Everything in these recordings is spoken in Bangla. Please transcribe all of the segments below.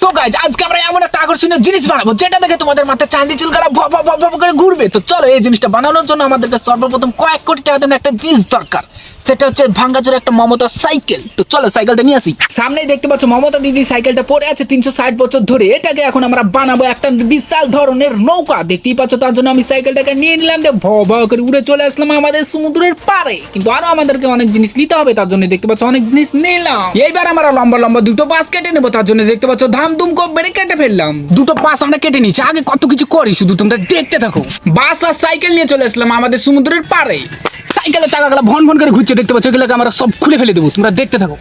সো গাইজ আজকে আমরা এমন একটা আকর্ষণীয় জিনিস বানাবো, যেটা দেখে তোমাদের মাথায় চাঁদি চুলকারা করে ঘুরবে। তো চলো এই জিনিসটা বানানোর জন্য আমাদেরকে সর্বপ্রথম কয়েক কোটি টাকা একটা জিনিস দরকার। সেটা হচ্ছে ভাঙ্গাচোর একটা মমতা সাইকেল। তো চলো সাইকেলটা নিয়ে আসি। সামনেই দেখতে পাচ্ছ মমতা দিদি সাইকেলটা পড়ে আছে তিনশো ষাট বছর ধরে। এটাকে এখন আমরা বানাবো একটা বিশাল ধরনের নৌকা। দেখতেই পাচ্ছ তার জন্য আমি সাইকেলটাকে নিয়ে নিলাম দিয়ে ভ ভ করে উড়ে চলে আসলাম আমাদের সমুদ্রের পারে কিন্তু আরও আমাদেরকে অনেক জিনিস নিতে হবে, তার জন্য দেখতে পাচ্ছ অনেক জিনিস নিলাম। এইবার আমরা লম্বা লম্বা দুটো বাস কেটে নেব, তার জন্য দেখতে পাচ্ছ ধাম দুম কোপ বেড়ে কেটে ফেললাম দুটো বাস আমরা কেটে নিয়েছি আগে কত কিছু করি শুধু তোমরা দেখতে থাকো বাস আর সাইকেল নিয়ে চলে আসলাম আমাদের সমুদ্রের পারে সাইকেলের চাকাগুলো ভন ভন করে ঘুরছে দেখতে পাচ্ছ এগুলোকে আমরা সব খুলে ফেলে দেবো তোমরা দেখতে থাকো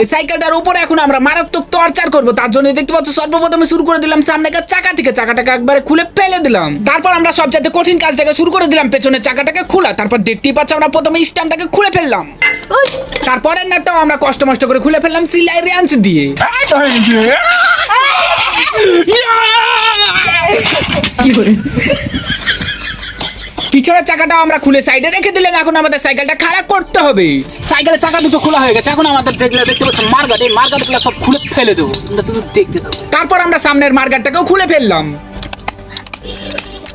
এই সাইকেলটার উপরে এখন আমরা মারাত্মক টর্চার করব। তার জন্য দেখতে পাচ্ছ সর্বপ্রথমে শুরু করে দিলাম সামনেকার চাকা থেকে। চাকাটাকে একবারে খুলে ফেলে দিলাম। তারপর আমরা সবচেয়ে কঠিন কাজটাকে শুরু করে দিলাম পেছনে চাকাটাকে খোলা। তারপর দেখতেই পাচ্ছ আমরা প্রথমে স্ট্যান্ডটাকে খুলে ফেললাম। তারপরের নাটটাও আমরা কষ্ট মষ্ট করে খুলে ফেললাম সিলাই রেঞ্চ দিয়ে। পিছনের চাকাটাও আমরা খুলে সাইডে রেখে দিলাম এখন আমাদের সাইকেলটা খারাপ করতে হবে। সাইকেলের চাকা দুটো খোলা হয়ে গেছে এখন আমাদের দেখলে দেখতে পাচ্ছ মার্গাট এই মার্গাটগুলো সব খুলে ফেলে দেবো তোমরা শুধু দেখতে থাকো। তারপর আমরা সামনের মার্গাটটাকেও খুলে ফেললাম।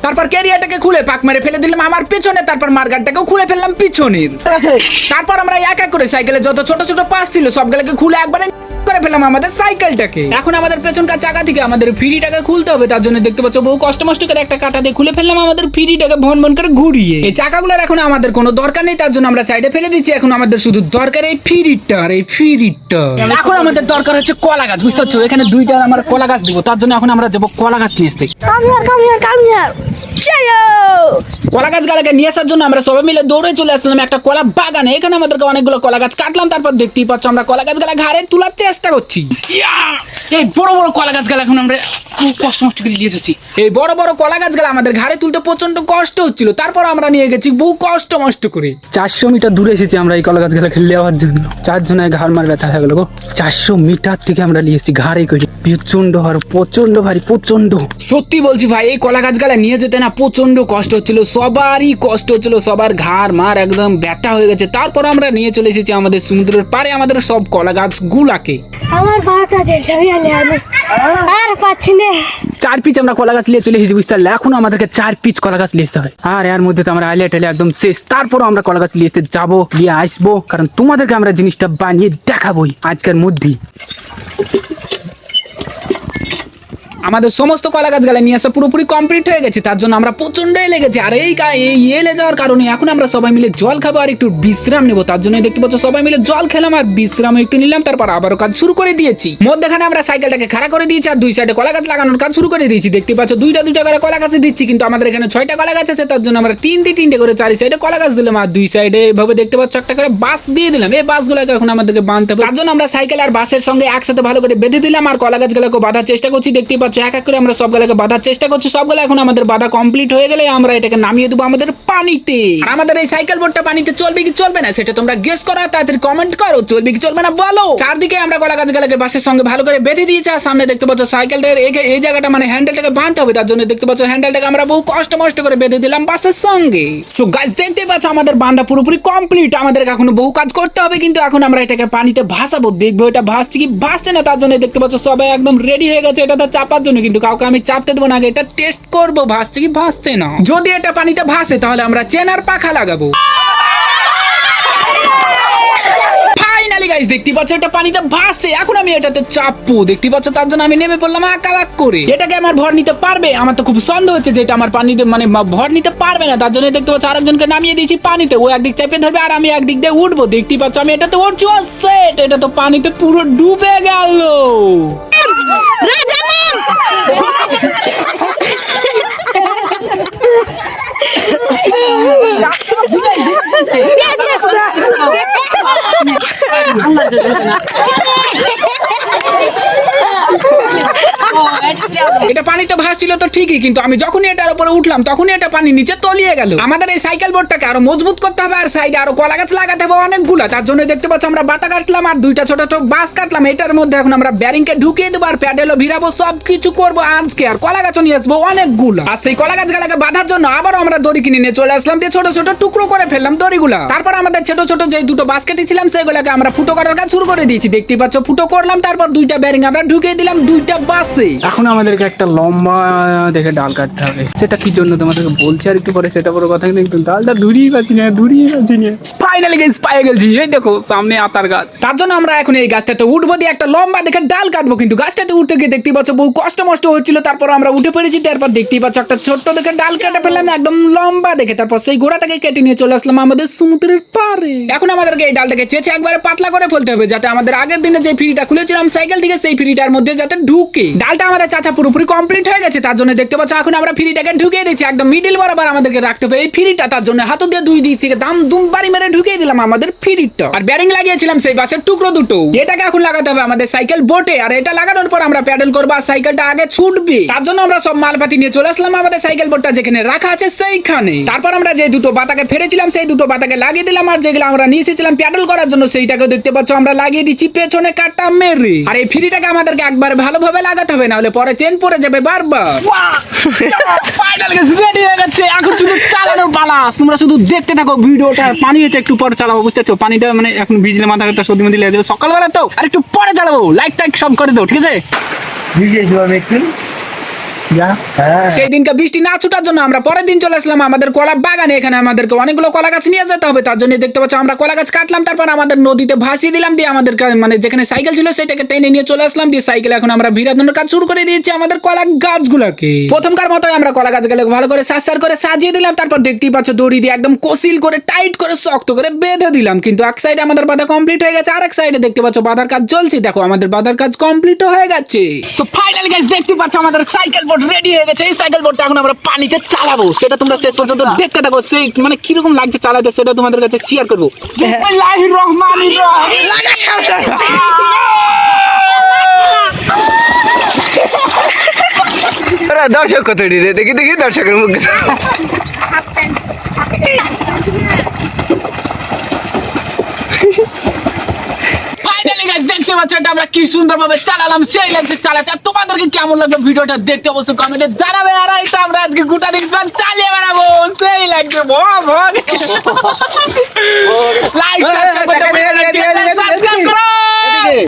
তারপর ক্যারিয়ারটাকে খুলে পাক মেরে ফেলে দিলাম আমার পেছনে তারপর মার্গাটটাকেও খুলে ফেললাম পিছনের। তারপর আমরা এক এক করে সাইকেলে যত ছোট ছোট পাস ছিল সবগুলোকে খুলে একবারে করে ফেললাম আমাদের সাইকেলটাকে। এখন আমাদের পেছনকার চাকা থেকে আমাদের ফ্রিটাকে খুলতে হবে তার জন্য দেখতে পাচ্ছ বহু কষ্ট মষ্ট করে একটা কাটা দিয়ে খুলে ফেললাম আমাদের ফ্রিটাকে ভন ভন করে ঘুরিয়ে। এই চাকাগুলোর এখন আমাদের কোনো দরকার নেই তার জন্য আমরা সাইডে ফেলে দিচ্ছি এখন আমাদের শুধু দরকার এই ফ্রিটার এই ফ্রিটা এখন আমাদের দরকার হচ্ছে কলা গাছ বুঝতে পারছ? এখানে দুইটা আমার কলা গাছ দিব তার জন্য এখন আমরা যাব কলা গাছ নিয়ে আসতে। Come here, come কলা গাছ গালাকে নিয়ে আসার জন্য আমরা সবাই মিলে দৌড়ে চলে আসলাম একটা কলা বাগানে। এখানে আমাদেরকে অনেকগুলো কলা গাছ কাটলাম তারপর দেখতেই পাচ্ছ আমরা কলা গাছ গালা ঘাড়ে তোলার চেষ্টা করছি। এই বড় বড় কলা গাছ গালা এখন আমরা খুব কষ্ট মষ্ট করে নিয়ে এসেছি। এই বড় বড় কলা গাছ গালা আমাদের ঘাড়ে তুলতে প্রচণ্ড কষ্ট হচ্ছিল তারপর আমরা নিয়ে গেছি বহু কষ্ট মষ্ট করে। চারশো মিটার দূরে এসেছি আমরা এই কলা গাছগুলো খেলে নেওয়ার জন্য। চারজনের ঘাড় মার ব্যথা হয়ে গেল গো। চারশো মিটার থেকে আমরা নিয়ে এসেছি ঘাড়ে করে প্রচণ্ড হার প্রচণ্ড ভারী প্রচণ্ড সত্যি বলছি ভাই এই কলা গাছগালা নিয়ে যেতে না প্রচণ্ড কষ্ট হচ্ছিল সবারই কষ্ট হচ্ছিল সবার ঘাড় মার একদম ব্যথা হয়ে গেছে। তারপর আমরা নিয়ে চলে এসেছি আমাদের সমুদ্রের পারে আমাদের সব কলা গাছগুলাকে আমার যে ছবি আমি আর পাচ্ছি না। চার পিচ আমরা কলা গাছ নিয়ে চলে এসেছি বুঝতে পারলে? এখন আমাদেরকে চার পিচ কলা গাছ নিয়ে আসতে হয়। আর এর মধ্যে তো আমরা আইলে টাইলে একদম শেষ। তারপরও আমরা কলা গাছ নিয়ে যাব নিয়ে আসব কারণ তোমাদেরকে আমরা জিনিসটা বানিয়ে দেখাবোই আজকের মধ্যেই। আমাদের সমস্ত কলা গাছগালা নিয়ে আসা পুরোপুরি কমপ্লিট হয়ে গেছে। তার জন্য আমরা প্রচণ্ড এলে গেছি আর এই এই এলে যাওয়ার কারণে এখন আমরা সবাই মিলে জল খাব আর একটু বিশ্রাম নেব। তার জন্য দেখতে পাচ্ছ, সবাই মিলে জল খেলাম আর বিশ্রাম একটু নিলাম। তারপর আবারও কাজ শুরু করে দিয়েছি। মধ্যখানে আমরা সাইকেলটাকে খাড়া করে দিয়েছি আর দুই সাইডে কলা গাছ লাগানোর কাজ শুরু করে দিয়েছি। দেখতে পাচ্ছ, দুইটা দুইটা করে কলা গাছ দিচ্ছি, কিন্তু আমাদের এখানে ছয়টা কলা গাছ আছে। তার জন্য আমরা তিনটে তিনটে করে চারি সাইডে কলা গাছ দিলাম আর দুই সাইডে এভাবে দেখতে পাচ্ছ, একটা করে বাস দিয়ে দিলাম। এই বাসগুলোকে এখন আমাদেরকে বাঁধতে হবে। তার জন্য আমরা সাইকেল আর বাসের সঙ্গে একসাথে ভালো করে বেঁধে দিলাম আর কলা গাছগুলোকে বাঁধার চেষ্টা করছি। দেখতে পাচ্ছ এক এক করে আমরা সবগুলোকে বাঁধার চেষ্টা করছি, সবগুলো এখন আমাদের বাঁধা কমপ্লিট হয়ে গেলে আমরা এটাকে নামিয়ে দেবো আমাদের পানিতে। আর আমাদের এই সাইকেল বোর্ডটা পানিতে চলবে কি চলবে না, সেটা তোমরা গেস করো তাড়াতাড়ি কমেন্ট করো, চলবে কি চলবে না বলো। চারদিকে আমরা কলা গাছগুলোকে বাসের সঙ্গে ভালো করে বেঁধে দিয়েছি, আর সামনে দেখতে পাচ্ছ সাইকেলটার এই- জায়গাটা মানে হ্যান্ডেলটাকে বাঁধতে হবে, তার জন্য দেখতে পাচ্ছ হ্যান্ডেলটাকে আমরা বহু কষ্ট মষ্ট করে বেঁধে দিলাম বাসের সঙ্গে। সো গাছ দেখতে পাচ্ছ আমাদের বাঁধা পুরোপুরি কমপ্লিট আমাদের এখনও বহু কাজ করতে হবে, কিন্তু এখন আমরা এটাকে পানিতে ভাসাবো, দেখব এটা ভাসছে কি ভাসছে না, তার জন্য দেখতে পাচ্ছ সবাই একদম রেডি হয়ে গেছে, এটা চাপার জন্য কিন্তু কাউকে আমি চাপতে দেবো না এটা টেস্ট করব, ভাসছে কি ভাসছে না। যদি এটা পানিতে ভাসে, তাহলে আমরা চেনার পাখা লাগাবো। দেখতে পাচ্ছ, এটা পানিতে ভাসছে। এখন আমি এটাতে চাপবো। দেখতে পাচ্ছ, তার জন্য আমি নেমে পড়লাম করে। এটাকে আমার ভর নিতে পারবে? আমার তো খুব সন্দেহ হচ্ছে যে এটা আমার পানিতে মানে ভর নিতে পারবে না। তার জন্য দেখতে পাচ্ছ, আরেকজনকে নামিয়ে দিয়েছি পানিতে। ও একদিক চাপে ধরবে আর আমি একদিক দিয়ে উঠবো। দেখতে পাচ্ছ, আমি উঠছি। সেট এটা তো পানিতে পুরো ডুবে গেল। Allah এটা পানিতে ভাসছিল তো ঠিকই, কিন্তু আমি যখনই এটার উপরে উঠলাম, তখনই এটা পানি নিচে তলিয়ে গেল। আমাদের এই সাইকেল বোর্ডটাকে আরও মজবুত করতে হবে, আর সাইডে আরও কলা গাছ লাগাতে হবে অনেকগুলো। তার জন্য দেখতে পাচ্ছ আমরা বাতা কাটলাম, আর দুইটা ছোট ছোট বাস কাটলাম। এটার মধ্যে এখন আমরা ব্যারিং কে ঢুকিয়ে দেবো, আর প্যাডেলও ভিড়াবো সব কিছু করব আজকে আর কলা গাছও নিয়ে আসব অনেকগুলো। আর সেই কলা গাছগুলোকে বাঁধার জন্য আবারও আমরা দড়ি কিনে নিয়ে চলে আসলাম, দিয়ে ছোট ছোট টুকরো করে ফেললাম দড়িগুলা। তারপর আমাদের ছোট ছোট যে দুটো বাস্কেটে ছিলাম সেগুলাকে আমরা ফুটো করার কাজ শুরু করে দিয়েছি। দেখতে পাচ্ছ, ফুটো করলাম, তারপর দুইটা ব্যারিং আমরা ঢুকিয়ে দিলাম, দুইটা বাসে এখন আমাদেরকে একটা লম্বা দেখে ডাল কাটতে হবে। সেটা কি জন্য তোমাদেরকে বলছি আর একটু পরে? সেটা বড় কথা কিন্তু ডালটা ধুরিয়ে পাচ্ছি না ধুরিয়ে পাচ্ছি না। ফাইনালি গেছ পায়ে গেছি এই দেখো সামনে আতার গাছ। তার জন্য আমরা এখন এই গাছটাতে উঠবো দিয়ে একটা লম্বা দেখে ডাল কাটবো। কিন্তু গাছটাতে উঠতে গিয়ে দেখতে পাচ্ছ বহু কষ্ট মষ্ট হচ্ছিল। তারপর আমরা উঠে পড়েছি তারপর দেখতেই পাচ্ছ একটা ছোট্ট দেখে ডাল কাটা ফেললাম একদম লম্বা দেখে। তারপর সেই ঘোড়াটাকে কেটে নিয়ে চলে আসলাম আমাদের সমুদ্রের পারে এখন আমাদেরকে এই ডালটাকে চেঁচে একবারে পাতলা করে ফেলতে হবে যাতে আমাদের আগের দিনে যে ফ্রিটা খুলেছিলাম সাইকেল থেকে সেই ফ্রিটার মধ্যে যাতে ঢুকে। ডালটা আমাদের চাচা পুরোপুরি কমপ্লিট হয়ে গেছে, তার জন্য দেখতে পাচ্ছ, এখন আমরা ফ্রিটাকে ঢুকিয়ে দিচ্ছি, একদম মিডিল বরাবর আমাদেরকে রাখতে হবে। এই ফ্রিটা তার জন্য হাত দিয়ে দুই দিক থেকে দাম দুম বাড়ি মেরে ঢুকিয়ে দিলাম আমাদের ফ্রিটা। আর ব্যারিং লাগিয়েছিলাম সেই বাসের টুকরো দুটো। এটাকে এখন লাগাতে হবে আমাদের সাইকেল বোটে আর এটা লাগানোর পর আমরা প্যাডেল করব, আর সাইকেলটা আগে ছুটবে। তার জন্য আমরা সব মালপাতি নিয়ে চলে আসলাম আমাদের সাইকেল বোটটা যেখানে রাখা আছে সেইখানে। তারপর আমরা যে দুটো বাতাকে ফেরেছিলাম সেই দুটো বাতাকে লাগিয়ে দিলাম, আর যেগুলো আমরা নিয়ে এসেছিলাম প্যাডেল করার জন্য সেইটাকে দেখতে পাচ্ছ, আমরা লাগিয়ে দিচ্ছি পেছনে কাটা মেরে। আর এই ফ্রিটাকে আমাদেরকে একবার ভালোভাবে লাগাতে হবে না হলে পরে চেন পড়ে যাবে বারবার। ফাইনাল গেছে রেডি হয়ে গেছে। এখন শুধু চালানোর পালা তোমরা শুধু দেখতে থাকো ভিডিওটা পানি হচ্ছে একটু পরে চালাবো বুঝতে পারছ? পানিটা মানে এখন ভিজলে মাথা একটা সর্দি মধ্যে লেগে যাবে। সকালবেলা তো আর একটু পরে চালাবো। লাইক টাইক সব করে দাও ঠিক আছে? ভিজেছি আমি একটু। সেই দিনকে বৃষ্টি না ছুটার জন্য আমরা পরের দিন চলে আসলাম আমাদের কলা বাগানে। এখানে আমাদেরকে অনেকগুলো কলা গাছ নিয়ে যেতে হবে তার জন্য দেখতে পাচ্ছ আমরা কলা গাছ কাটলাম তারপর আমাদের নদীতে ভাসিয়ে দিলাম দিয়ে আমাদের মানে যেখানে সাইকেল ছিল সেটাকে টেনে নিয়ে চলে আসলাম দিয়ে সাইকেল এখন আমরা ভিড়ানোর কাজ শুরু করে দিয়েছি আমাদের কলা গাছগুলোকে। প্রথমকার মতোই আমরা কলা গাছগুলোকে ভালো করে সাজ করে সাজিয়ে দিলাম তারপর দেখতেই পাচ্ছ দড়ি দিয়ে একদম কসিল করে টাইট করে শক্ত করে বেঁধে দিলাম কিন্তু এক সাইডে আমাদের বাধা কমপ্লিট হয়ে গেছে আর এক সাইডে দেখতে পাচ্ছ বাধার কাজ চলছে দেখো আমাদের বাধার কাজ কমপ্লিট হয়ে গেছে। সো ফাইনালি গাইস দেখতে পাচ্ছ আমাদের সাইকেল বোর্ড রেডি হয়ে গেছে এই সাইকেল বোর্ডটা এখন আমরা পানিতে চালাবো। সেটা তোমরা শেষ পর্যন্ত দেখতে থাকো। সেই মানে কীরকম লাগছে চালাতে সেটা তোমাদের কাছে শেয়ার করব। বিসমিল্লাহির রহমানির রহিম। ওরা দর্শক কত রে দেখি দেখি দর্শকের মুখ। আজকে বাচ্চাটা আমরা কি সুন্দরভাবে চালালাম সেই লাগছে চালাতে আর তোমাদেরকে কেমন লাগবে ভিডিওটা দেখতে অবশ্যই কমেন্টে জানাবে আর এটা আমরা আজকে গোটা দিন প্ল্যান চালিয়ে বেড়াবো সেই লাগছে ভগ ভগ লাইক সাবস্ক্রাইব করো